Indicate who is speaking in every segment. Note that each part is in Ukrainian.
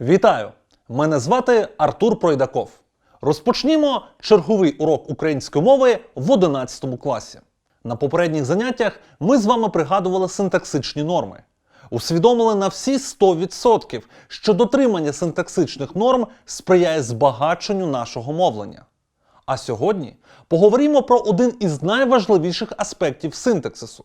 Speaker 1: Вітаю! Мене звати Артур Пройдаков. Розпочнімо черговий урок української мови в 11 класі. На попередніх заняттях ми з вами пригадували синтаксичні норми. Усвідомили на всі 100%, що дотримання синтаксичних норм сприяє збагаченню нашого мовлення. А сьогодні поговоримо про один із найважливіших аспектів синтаксису.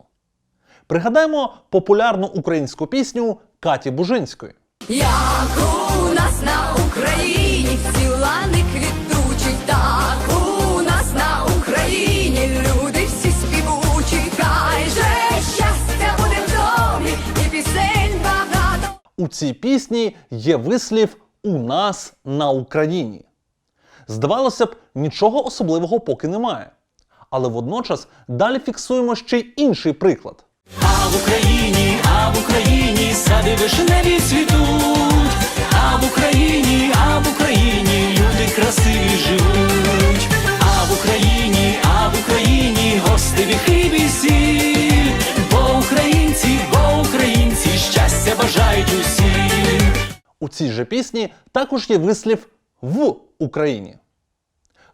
Speaker 1: Пригадаємо популярну українську пісню Каті Бужинської.
Speaker 2: У нас на Україні ціла не квітучі, так у нас на Україні люди всі співучі, хай же щастя буде в домі і пісень багато.
Speaker 1: У цій пісні є вислів у нас на Україні. Здавалося б, нічого особливого поки немає. Але водночас далі фіксуємо ще й інший приклад.
Speaker 3: А в Україні, а в Україні сади вишневі цвітуть, а в Україні, а в Україні люди красиві живуть, а в Україні, а в Україні гости віхи весіль, бо українці, бо українці щастя бажають усім.
Speaker 1: У цій же пісні також є вислів в Україні.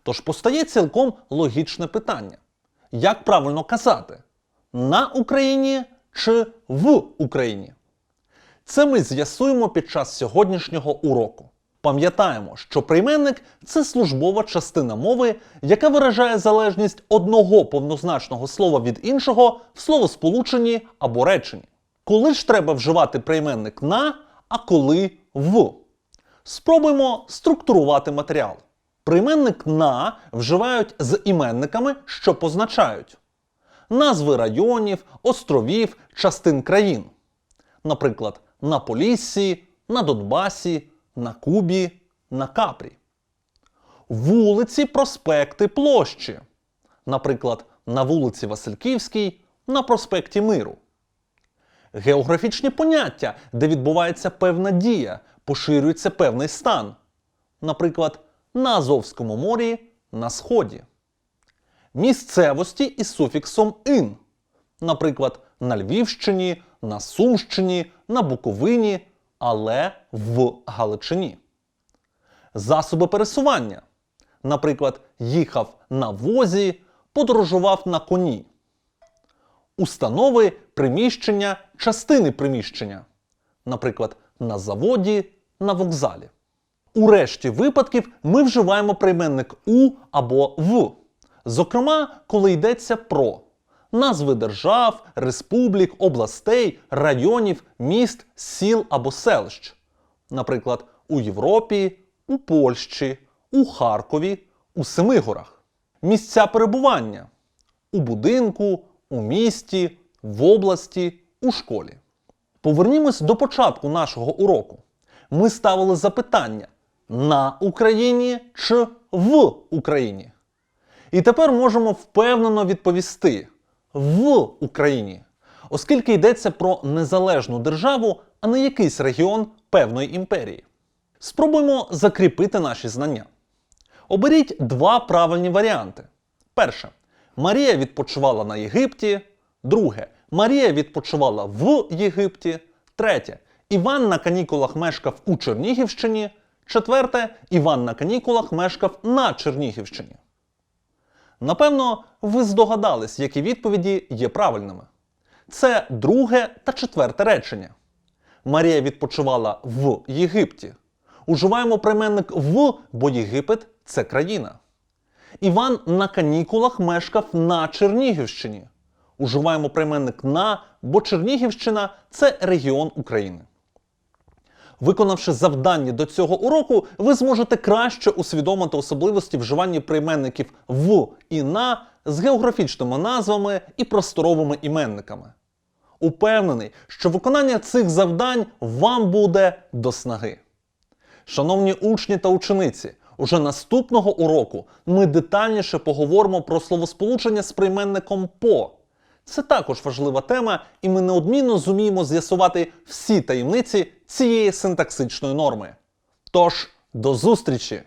Speaker 1: Тож постає цілком логічне питання: як правильно казати? На Україні чи в Україні? Це ми з'ясуємо під час сьогоднішнього уроку. Пам'ятаємо, що прийменник це службова частина мови, яка виражає залежність одного повнозначного слова від іншого в словосполученні або реченні. Коли ж треба вживати прийменник на, а коли в? Спробуємо структурувати матеріал. Прийменник на вживають з іменниками, що позначають назви районів, островів, частин країн. Наприклад, на Поліссі, на Донбасі, на Кубі, на Капрі. Вулиці, проспекти, площі. Наприклад, на вулиці Васильківській, на проспекті Миру. Географічні поняття, де відбувається певна дія, поширюється певний стан. Наприклад, на Азовському морі, на Сході. Місцевості із суфіксом ин. Наприклад, на Львівщині, на Сумщині, на Буковині, але в Галичині. Засоби пересування. Наприклад, їхав на возі, подорожував на коні. Установи, приміщення, частини приміщення. Наприклад, на заводі, на вокзалі. У решті випадків ми вживаємо прийменник у або в. Зокрема, коли йдеться про назви держав, республік, областей, районів, міст, сіл або селищ. Наприклад, у Європі, у Польщі, у Харкові, у Семигорах. Місця перебування у будинку, у місті, в області, у школі. Повернімось до початку нашого уроку. Ми ставили запитання на Україні чи в Україні. І тепер можемо впевнено відповісти в Україні, оскільки йдеться про незалежну державу, а не якийсь регіон певної імперії. Спробуємо закріпити наші знання. Оберіть два правильні варіанти. Перше. Марія відпочивала на Єгипті. Друге. Марія відпочивала в Єгипті. Третє. Іван на канікулах мешкав у Чернігівщині. Четверте. Іван на канікулах мешкав на Чернігівщині. Напевно, ви здогадались, які відповіді є правильними. Це друге та четверте речення. Марія відпочивала в Єгипті. Уживаємо прийменник в, бо Єгипет це країна. Іван на канікулах мешкав на Чернігівщині. Уживаємо прийменник на, бо Чернігівщина це регіон України. Виконавши завдання до цього уроку, ви зможете краще усвідомити особливості вживання прийменників в і на з географічними назвами і просторовими іменниками. Упевнений, що виконання цих завдань вам буде до снаги. Шановні учні та учениці, уже наступного уроку ми детальніше поговоримо про словосполучення з прийменником по. Це також важлива тема, і ми неодмінно зуміємо з'ясувати всі таємниці цієї синтаксичної норми. Тож, до зустрічі!